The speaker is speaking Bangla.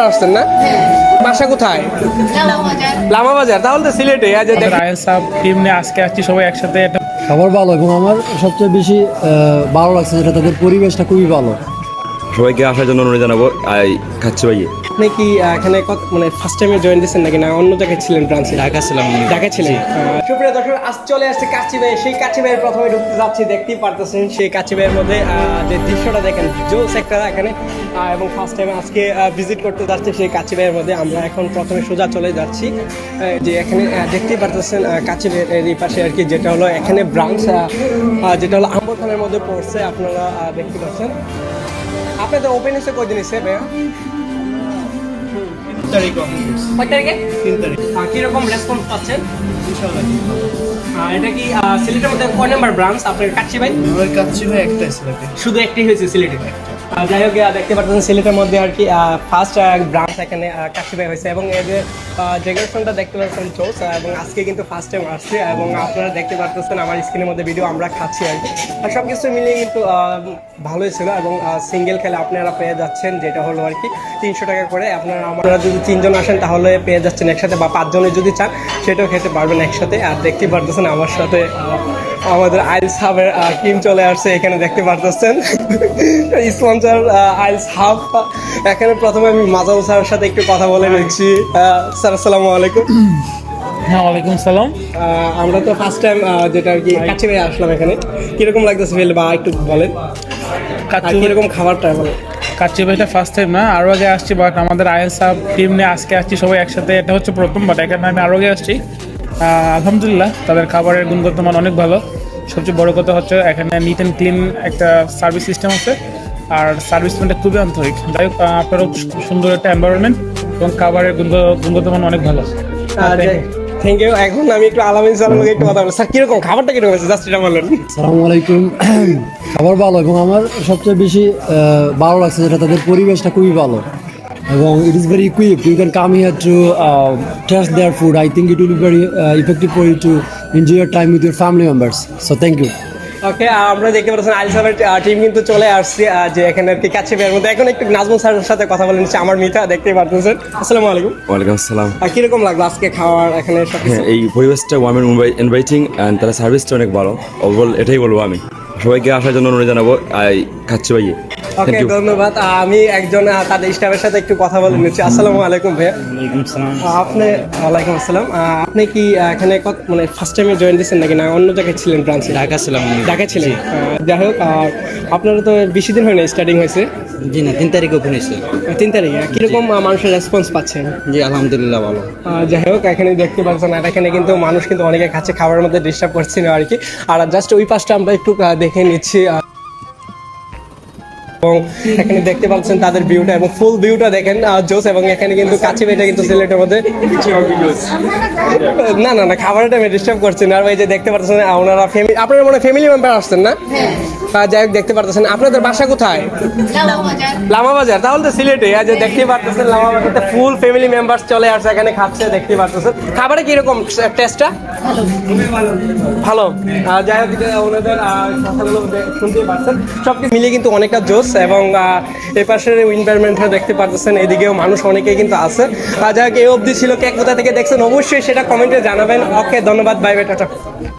মেম্বার আসছেন না? বাসা কোথায়? লামা বাজার তাহলে তো সিলেটে আজ রায়ন সাহেব টিম নিয়ে আজকে আসছি সবাই একসাথে একটা খাবার ভালো এবং আমার সবচেয়ে বেশি আহ, ভালো লাগছে যেটা তাদের পরিবেশটা খুবই ভালো। সবাইকে আসার জন্য অনুরোধ জানাব। আই খাচ্ছি ভাইয়ে। আপনি কি এখানে মানে ফার্স্ট টাইমে জয়েন দিয়েছেন নাকি না অন্য জায়গায় ছিলেন ব্রাঞ্চে ঢাকা ছিলাম ঢাকা ছিলেন। সুপ্রিয় দর্শক আজ চলে আসছে কাচি ভাই। সেই কাচি ভাইয়ের প্রথমে ঢুকতে যাচ্ছি দেখতেই পারতেছেন। সেই কাচি ভাইয়ের মধ্যে যে দৃশ্যটা দেখেন জোস একটা এখানে এবং ফার্স্ট টাইম আজকে ভিজিট করতে যাচ্ছি সেই কাচি ভাইয়ের মধ্যে। আমরা এখন প্রথমে সোজা চলে যাচ্ছি যে এখানে দেখতেই পারতেছেন কাচি ভাইয়ের এই পাশে আর কি যেটা হলো এখানে ব্রাঞ্চ যেটা হলো আম্বরখানের মধ্যে পড়ছে আপনারা দেখতে পাচ্ছেন। আপনাদের ওপেন হচ্ছে কয়দিন এসে কয় তারিখে? তিন তারিখ। কীরকম রেসপন্স পাচ্ছেন এটা কি সিলেটের মধ্যে কয় নাম্বার ব্রাঞ্চ আপনার কাচ্ছি ভাই? আমার কাছে ভাই একটাই সিলেটে। শুধু একটাই হয়েছে সিলেটে? যাই হোক দেখতে পাচ্ছেন সিলেটের মধ্যে আর কি ফার্স্ট ব্রাঞ্চ এখানে ভাই হয়েছে। এবং এদের ডেকোরেশনটা দেখতে পাচ্ছেন চোস এবং আজকে কিন্তু ফার্স্ট টাইম আসছে, এবং আপনারা দেখতে পাচ্ছেন আমার স্ক্রিনের মধ্যে ভিডিও আমরা খাচ্ছি আর কি। আর সব কিছু মিলিয়ে কিন্তু ভালোই ছিল, এবং সিঙ্গেল খেলে আপনারা পেয়ে যাচ্ছেন, যেটা হলো আর কি, তিনশো টাকা করে। আপনারা আপনারা যদি তিনজন আসেন, তাহলে পেয়ে যাচ্ছেন একসাথে, বা পাঁচজনে যদি চান, সেটাও খেতে পারবেন একসাথে। আর দেখতে পারতেছেন আমার সাথে আমাদের আইলস হাবের টিম চলে আসছে এখানে দেখতে পারতেছেন। Sponsor Isles Hub. এখানে প্রথমে আমি মাজাল স্যারের সাথে একটু কথা বলে নিচ্ছি। স্যার আসসালামু আলাইকুম। হ্যাঁ ওয়ালাইকুম সালাম। আমরা তো ফার্স্ট টাইম যেটা আর কি কাছে আসলাম এখানে। কীরকম লাগতেছে ফেল বা একটু বলেন। কীরকম খাবারটা বলেন কাচ্চি ভাইটা ফার্স্ট টাইম না আরও আগে আসছি বাট আমাদের আয়েল সাহেব টিম নিয়ে আজকে আসছি সবাই একসাথে। এটা হচ্ছে প্রথম বাট এখানে আমি আরও আগে আসছি। আলহামদুলিল্লাহ তাদের খাবারের গুণগত মান অনেক ভালো। সবচেয়ে বড় কথা হচ্ছে এখানে নিট অ্যান্ড ক্লিন একটা সার্ভিস সিস্টেম আছে আর সার্ভিসমেন্টটা খুবই আন্তরিক। যাই হোক আপনারও খুব সুন্দর একটা এনভায়রনমেন্ট এবং খাবারের গুণগত মান অনেক ভালো। থ্যাংক ইউ এখন আমি একটু আলামিন লগে একটু কথা বলব। স্যার কীরকম? খাবারটা কীরকম হয়েছে? জাস্ট এটা বলেন। সালামু আলাইকুম। খাবার ভালো এবং আমার সবচেয়ে বেশি আহ, ভালো লাগছে যেটা তাদের পরিবেশটা খুবই ভালো। এবং it is very equip you can come here to taste their food I think it will very effective for you to enjoy your time with your family members so thank you okay আমরা দেখতে পাচ্ছেন আইল সাহেবের টিম কিন্তু চলে আসছে যে এখানে আর কি কাছে বের মধ্যে। এখন একটু নাজমুল স্যারের সাথে কথা বলে নিচ্ছি আমার মিতা দেখতেই পারতেছেন। আসসালামু আলাইকুম। ওয়ালাইকুম আসসালাম। আর কীরকম লাগল আজকে খাওয়ার এখানে সব কিছু? হ্যাঁ এই পরিবেশটা ওয়ামেন ইনভাইটিং অ্যান্ড তার সার্ভিসটা অনেক ভালো। ওভারঅল এটাই বলব আমি। সবাইকে আসার জন্য অনুরোধ জানাব। আই খাচ্ছি ভাইয়ে। ওকে ধন্যবাদ। আমি একজন তাদের স্টাফের সাথে একটু কথা বলে নিচ্ছি। আসসালামু আলাইকুম ভাইয়া। আপনি ওয়ালাইকুম আসসালাম। আপনি কি এখানে মানে ফার্স্ট টাইমে জয়েন দিয়েছেন নাকি না অন্য জায়গায় ছিলেন ব্রাঞ্চে ঢাকা ছিলাম ঢাকা ছিলেন। যাই হোক আপনারা তো বেশি দিন হয় না স্টার্টিং হয়েছে। জি না তিন তারিখে ওপেন হয়েছে। তিন তারিখে। কীরকম মানুষের রেসপন্স পাচ্ছেন? জি আলহামদুলিল্লাহ ভালো। যাই হোক এখানে দেখতে পাচ্ছেন আর এখানে কিন্তু মানুষ কিন্তু অনেকে খাচ্ছে খাবারের মধ্যে ডিস্টার্ব করছে না আর কি। আর জাস্ট ওই পাশটা আমরা একটু দেখে নিচ্ছি এবং এখানে দেখতে পাচ্ছেন তাদের ভিউটা এবং ফুল ভিউটা দেখেন জোস এবং এখানে কিন্তু কাছে বেটা কিন্তু সিলেটের মধ্যে। না না না খাবারটা আমি ডিস্টার্ব করছি না। আর ওই যে দেখতে পাচ্ছেন ওনারা ফ্যামিলি আপনারা মনে ফ্যামিলি মেম্বার আসছেন না? আহ, যাই হোক, দেখতে পারতেছেন। আপনাদের বাসা কোথায়? লামা বাজার তাহলে তো সিলেটে। দেখতে পারতেছেন লামা বাজারতে ফুল ফ্যামিলি মেম্বার্স চলে আসছে, এখানে খাচ্ছে দেখতে পারতেছেন। খাবারে কীরকম টেস্টটা? ভালো। যাই হোক ওনাদের দে- পারছেন। সব কিছু মিলিয়ে কিন্তু অনেকটা জোস এবং এই পাশের এনভায়রনমেন্টটা দেখতে পারতেছেন। এদিকেও মানুষ অনেকেই কিন্তু আছে। যাই হোক এই অবধি ছিল কে, কোথা থেকে দেখছেন? অবশ্যই সেটা কমেন্টে জানাবেন। ওকে, ধন্যবাদ। Bye bye tata.